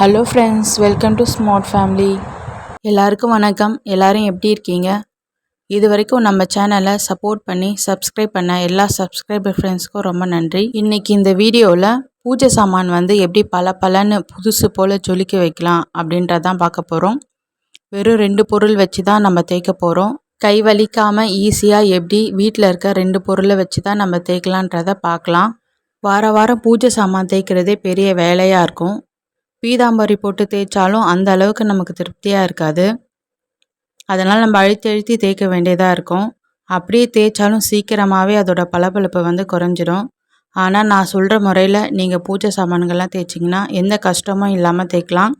Hello friends welcome to smart family எல்லாருக்கும் வணக்கம். எல்லோரும் எப்படி இருக்கீங்க? இது வரைக்கும் நம்ம சேனலை சப்போர்ட் பண்ணி சப்ஸ்கிரைப் பண்ண எல்லா சப்ஸ்கிரைபர் ஃப்ரெண்ட்ஸ்க்கும் ரொம்ப நன்றி. இன்றைக்கி இந்த வீடியோவில் பூஜை சாமான் வந்து எப்படி பல பலன்னு புதுசு போல் ஜொலிக்க வைக்கலாம் அப்படின்றதான் பார்க்க போகிறோம் வெறும் ரெண்டு பொருள் வச்சு தான் நம்ம தேய்க்க போகிறோம் கை வலிக்காமல் ஈஸியாக எப்படி வீட்டில் இருக்க ரெண்டு பொருளை வச்சு தான் நம்ம தேய்க்கலான்றதை பார்க்கலாம். வார வாரம் பூஜை சாமான் தேய்க்கிறதே பெரிய வேலையாக இருக்கும். பீதாம்பரி போட்டு தேய்ச்சாலும் அந்த அளவுக்கு நமக்கு திருப்தியாக இருக்காது. அதனால் நம்ம அழுத்தி அழுத்தி தேய்க்க வேண்டியதாக இருக்கும். அப்படியே தேய்ச்சாலும் சீக்கிரமாகவே அதோட பளபளப்பு வந்து குறைஞ்சிரும். ஆனால் நான் சொல்கிற முறையில் நீங்கள் பூஜை சாமான்கள்லாம் தேய்ச்சிங்கன்னா எந்த கஷ்டமும் இல்லாமல் தேய்க்கலாம்.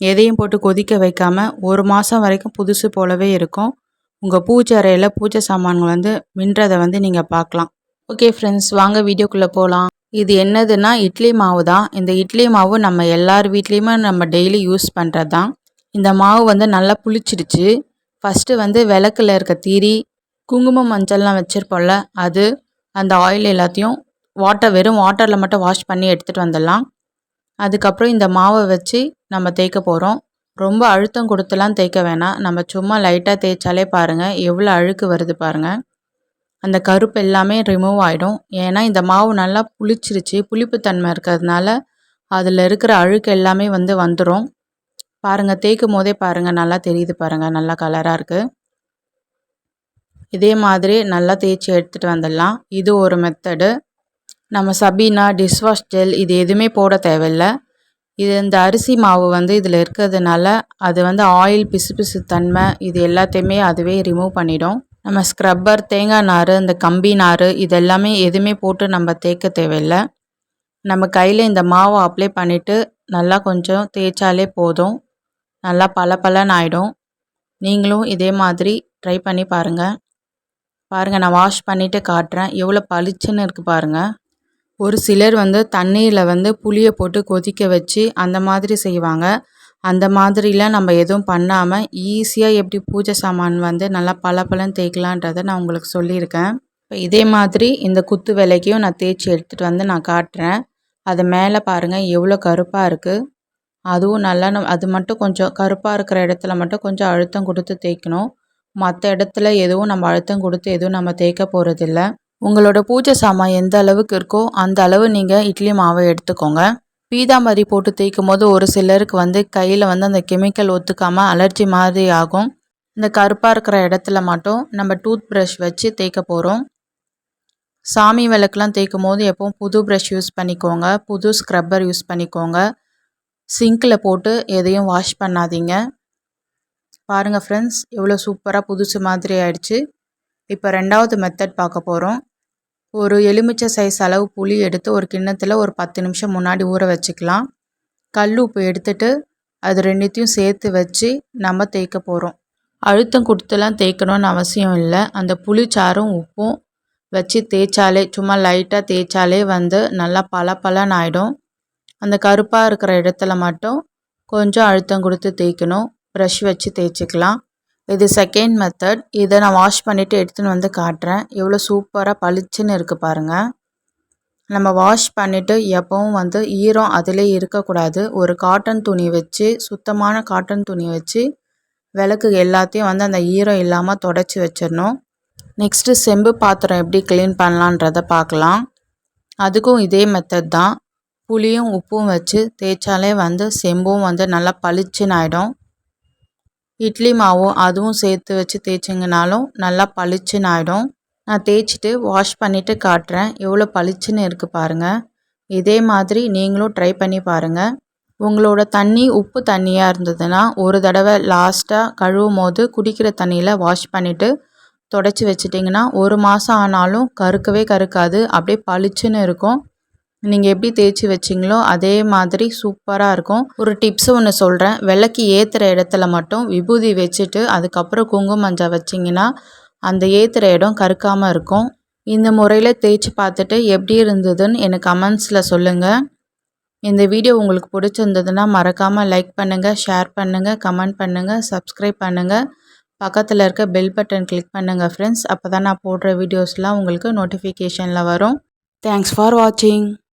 எதையும் போட்டு கொதிக்க வைக்காமல் ஒரு மாதம் வரைக்கும் புதுசு போலவே இருக்கும். உங்கள் பூஜை அறையில் பூஜை சாமான்கள் வந்து மின்றதை வந்து நீங்கள் பார்க்கலாம். ஓகே ஃப்ரெண்ட்ஸ் வாங்க வீடியோக்குள்ளே போகலாம் இது என்னதுன்னா இட்லி மாவு தான். இந்த இட்லி மாவு நம்ம எல்லார் வீட்லேயுமே நம்ம டெய்லி யூஸ் பண்ணுறது தான். இந்த மாவு வந்து நல்லா புளிச்சிடுச்சு. ஃபஸ்ட்டு வந்து விளக்கில் இருக்க தீரி குங்குமம் மஞ்சள்லாம் வச்சுருப்போம்ல அது அந்த ஆயில் எல்லாத்தையும் வாட்டர் வெறும் வாட்டரில் மட்டும் வாஷ் பண்ணி எடுத்துகிட்டு வந்துடலாம். அதுக்கப்புறம் இந்த மாவை வச்சு நம்ம தேய்க்க போகிறோம் ரொம்ப அழுத்தம் கொடுத்துலாம் தேய்க்க வேணாம். நம்ம சும்மா லைட்டாக தேய்ச்சாலே பாருங்கள் எவ்வளோ அழுக்கு வருது பாருங்கள் அந்த கருப்பு எல்லாமே ரிமூவ் ஆகிடும் ஏன்னா இந்த மாவு நல்லா புளிச்சிருச்சு. புளிப்புத்தன்மை இருக்கிறதுனால அதில் இருக்கிற அழுக்கு எல்லாமே வந்து வந்துடும் பாருங்கள் தேய்க்கும் போதே பாருங்கள் நல்லா தெரியுது பாருங்கள் நல்லா கலராக இருக்குது இதே மாதிரி நல்லா தேய்ச்சி எடுத்துகிட்டு வந்துடலாம். இது ஒரு மெத்தடு நம்ம சபீனா டிஷ்வாஷ் ஜெல் இது எதுவுமே போட தேவையில்லை. இது இந்த அரிசி மாவு வந்து இதில் இருக்கிறதுனால அது வந்து ஆயில் பிசு பிசு தன்மை இது எல்லாத்தையுமே அதுவே ரிமூவ் பண்ணிடும். நம்ம ஸ்க்ரப்பர் தேங்காய் நார் இந்த கம்பி நார் இதெல்லாமே எதுவுமே போட்டு நம்ம தேய்க்க தேவையில்லை. நம்ம கையில் இந்த மாவை அப்ளை பண்ணிவிட்டு நல்லா கொஞ்சம் தேய்ச்சாலே போதும். நல்லா பல பலன்னு ஆகிடும் நீங்களும் இதே மாதிரி ட்ரை பண்ணி பாருங்கள் பாருங்கள் நான் வாஷ் பண்ணிவிட்டு காட்டுறேன். எவ்வளோ பளிச்சுன்னு இருக்குது பாருங்கள் ஒரு சிலர் வந்து தண்ணீரில் வந்து புளியை போட்டு கொதிக்க வச்சு அந்த மாதிரி செய்வாங்க. அந்த மாதிரிலாம் நம்ம எதுவும் பண்ணாமல் ஈஸியாக எப்படி பூஜை சாமான் வந்து நல்லா பளபளன்னு தேய்க்கலான்றதை நான் உங்களுக்கு சொல்லியிருக்கேன். இப்போ இதே மாதிரி இந்த குத்து விலைக்கும் நான் தேய்ச்சி எடுத்துகிட்டு வந்து நான் காட்டுறேன். அது மேலே பாருங்கள் எவ்வளோ கருப்பாக இருக்குது அதுவும் நல்லா அது மட்டும் கொஞ்சம் கருப்பாக இருக்கிற இடத்துல மட்டும் கொஞ்சம் அழுத்தம் கொடுத்து தேய்க்கணும். மற்ற இடத்துல எதுவும் நம்ம அழுத்தம் கொடுத்து எதுவும் நம்ம தேய்க்க போகிறதில்ல உங்களோட பூஜை சாமான் எந்த அளவுக்கு இருக்கோ அந்த அளவு நீங்கள் இட்லி மாவை எடுத்துக்கோங்க. பீதாம்பரி போட்டு தேய்க்கும் போது ஒரு சிலருக்கு வந்து கையில் வந்து அந்த கெமிக்கல் ஒத்துக்காமல் அலர்ஜி மாதிரி ஆகும். இந்த கருப்பாக இருக்கிற இடத்துல மட்டும் நம்ம டூத் ப்ரஷ் வச்சு தேய்க்க போகிறோம் சாமி விளக்குலாம் தேய்க்கும் போது எப்பவும் புது ப்ரஷ் யூஸ் பண்ணிக்கோங்க. புது ஸ்க்ரப்பர் யூஸ் பண்ணிக்கோங்க. சிங்கில் போட்டு எதையும் வாஷ் பண்ணாதீங்க. பாருங்கள் ஃப்ரெண்ட்ஸ் எவ்வளோ சூப்பராக புதுசு மாதிரி ஆயிடுச்சு. இப்போ ரெண்டாவது மெத்தட் பார்க்க போகிறோம் ஒரு எலுமிச்சை சைஸ் அளவு புளி எடுத்து ஒரு கிண்ணத்தில் ஒரு பத்து நிமிஷம் முன்னாடி ஊற வச்சுக்கலாம். கல் உப்பு எடுத்துட்டு அது ரெண்டுத்தையும் சேர்த்து வச்சு நம்ம தேய்க்க போகிறோம் அழுத்தம் கொடுத்துலாம் தேய்க்கணும்னு அவசியம் இல்லை. அந்த புளிச்சாரும் உப்பும் வச்சு தேய்ச்சாலே சும்மா லைட்டாக தேய்ச்சாலே வந்து நல்லா பல பலன்னு ஆகிடும் அந்த கருப்பாக இருக்கிற இடத்துல மட்டும் கொஞ்சம் அழுத்தம் கொடுத்து தேய்க்கணும். ப்ரஷ் வச்சு தேய்ச்சிக்கலாம். இது செகண்ட் மெத்தட் இதை நான் வாஷ் பண்ணிவிட்டு எடுத்துன்னு வந்து காட்டுறேன். எவ்வளோ சூப்பராக பளிச்சுன்னு இருக்குது பாருங்கள் நம்ம வாஷ் பண்ணிவிட்டு எப்பவும் வந்து ஈரம் அதிலே இருக்கக்கூடாது. ஒரு காட்டன் துணி வச்சு சுத்தமான காட்டன் துணி வச்சு விளக்கு எல்லாத்தையும் வந்து அந்த ஈரம் இல்லாமல் தொடச்சி வச்சிடணும். நெக்ஸ்ட்டு செம்பு பாத்திரம் எப்படி க்ளீன் பண்ணலான்றதை பார்க்கலாம். அதுக்கும் இதே மெத்தட் தான். புளியும் உப்பும் வச்சு தேய்ச்சாலே வந்து செம்பும் வந்து நல்லா பளிச்சுன்னு ஆகிடும் இட்லி மாவும் அதுவும் சேர்த்து வச்சு தேய்ச்சிங்கனாலும் நல்லா பளிச்சுன்னு ஆகிடும் நான் தேய்ச்சிட்டு வாஷ் பண்ணிவிட்டு காட்டுறேன். எவ்வளோ பளிச்சுன்னு இருக்குது பாருங்கள் இதே மாதிரி நீங்களும் ட்ரை பண்ணி பாருங்கள் உங்களோட தண்ணி உப்பு தண்ணியாக இருந்ததுன்னா ஒரு தடவை லாஸ்ட்டாக கழுவும் போது குடிக்கிற தண்ணியில் வாஷ் பண்ணிவிட்டு தொடச்சி வச்சிட்டிங்கன்னா ஒரு மாதம் ஆனாலும் கருக்கவே கருக்காது. அப்படியே பளிச்சுன்னு இருக்கும். நீங்கள் எப்படி தேய்ச்சி வச்சிங்களோ அதே மாதிரி சூப்பராக இருக்கும். ஒரு டிப்ஸ் ஒன்று சொல்கிறேன் விளக்கு ஏற்றுற இடத்துல மட்டும் விபூதி வச்சுட்டு அதுக்கப்புறம் குங்குமம் மஞ்சள் வச்சிங்கன்னா அந்த ஏற்றுற இடம் கருக்காமல் இருக்கும். இந்த முறையில் தேய்ச்சி பார்த்துட்டு எப்படி இருந்ததுன்னு எனக்கு கமெண்ட்ஸில் சொல்லுங்கள் இந்த வீடியோ உங்களுக்கு பிடிச்சிருந்ததுன்னா மறக்காமல் லைக் பண்ணுங்கள் ஷேர் பண்ணுங்கள் கமெண்ட் பண்ணுங்கள் சப்ஸ்கிரைப் பண்ணுங்கள் பக்கத்தில் இருக்க பெல் பட்டன் கிளிக் பண்ணுங்கள் ஃப்ரெண்ட்ஸ் அப்போ தான் நான் போடுற வீடியோஸ்லாம் உங்களுக்கு நோட்டிஃபிகேஷனில் வரும். தேங்க்ஸ் ஃபார் வாட்சிங்